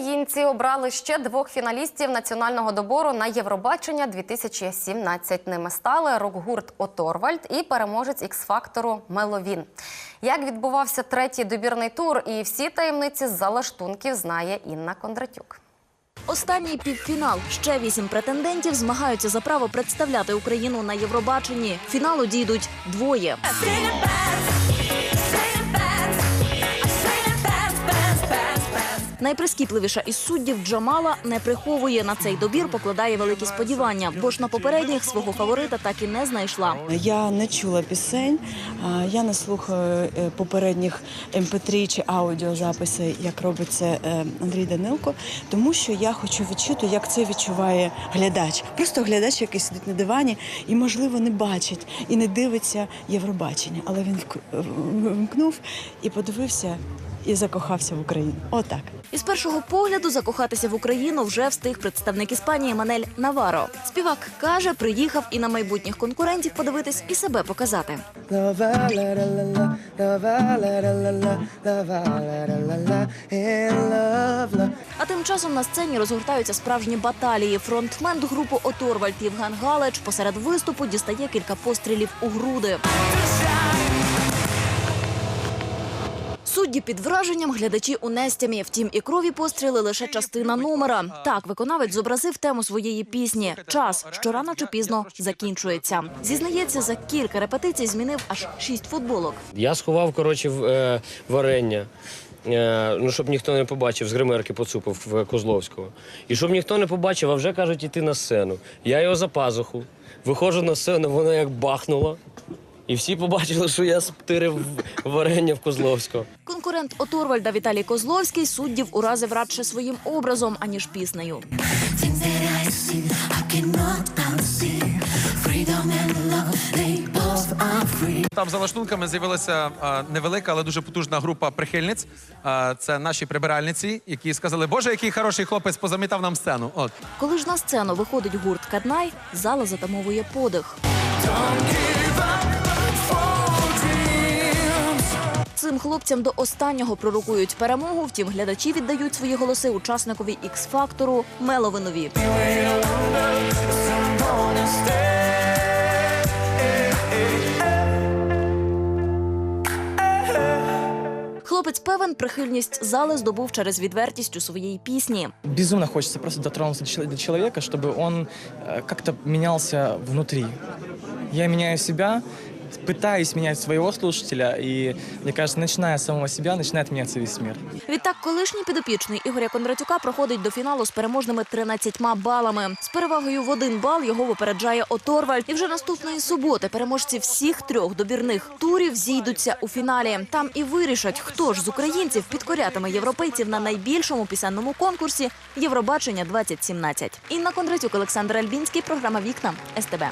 Українці обрали ще двох фіналістів національного добору на Євробачення 2017. Ними стали рок-гурт Оторвальд і переможець ікс-фактору Меловін. Як відбувався третій добірний тур, і всі таємниці з залаштунків знає Інна Кондратюк. Останній півфінал. Ще вісім претендентів змагаються за право представляти Україну на Євробаченні. Фіналу дійдуть двоє. Найприскіпливіша із суддів Джамала не приховує на цей добір, покладає великі сподівання, бо ж на попередніх свого фаворита так і не знайшла. Я не чула пісень, я не слухаю е, попередніх mp3 чи аудіозаписи, як робить це е, Андрій Данилко, тому що я хочу відчути, як це відчуває глядач. Просто глядач, який сидить на дивані і, можливо, не бачить і не дивиться Євробачення. Але він вмкнув і подивився і закохався в Україну. Отак. Із першого погляду закохатися в Україну вже встиг представник Іспанії Манель Наваро. Співак каже, приїхав і на майбутніх конкурентів подивитись і себе показати. А тим часом на сцені розгортаються справжні баталії. Фронтмен групи Оторвальд Євген Галич посеред виступу дістає кілька пострілів у груди. Судді під враженням, глядачі у нестямі. Втім, і крові постріли лише частина номера. Так, виконавець зобразив тему своєї пісні. Час, що рано чи пізно закінчується. Зізнається, за кілька репетицій змінив аж шість футболок. Я сховав, коротше, е, варення. Е, ну, щоб ніхто не побачив, з гримерки поцупив в Козловського. І щоб ніхто не побачив, а вже кажуть, іти на сцену. Я його за пазуху. Виходжу на сцену, воно як бахнуло. І всі побачили, що я стирив варення в Козловського. Конкурент Оторвальда Віталій Козловський суддів уразив радше своїм образом, аніж піснею. Там за лаштунками з'явилася невелика, але дуже потужна група прихильниць. А, це наші прибиральниці, які сказали, Боже, який хороший хлопець позамітав нам сцену. От. Коли ж на сцену виходить гурт Каднай, зала затамовує подих. Цим хлопцям до останнього пророкують перемогу. Втім, глядачі віддають свої голоси учасникові ікс-фактору Меловинові. Хлопець певен, прихильність зали здобув через відвертість у своїй пісні. Безумно хочется просто дотронуться до человека, чтобы он э, как-то менялся внутри. Я меняю себя, пытаюсь менять своего слушателя, и мне кажется, начиная с самого себя, начинает меняться весь мир. Відтак, колишній підопічний Ігоря Кондратюка проходить до фіналу з переможними 13 балами. З перевагою в один бал його випереджає Оторвальд. І вже наступної суботи переможці всіх трьох добірних турів зійдуться у фіналі. Там і вирішать, хто ж з українців підкорятиме європейців на найбільшому пісенному конкурсі Євробачення 2017. Інна Кондратюк, Олександр Альбінський, програма Вікна СТБ.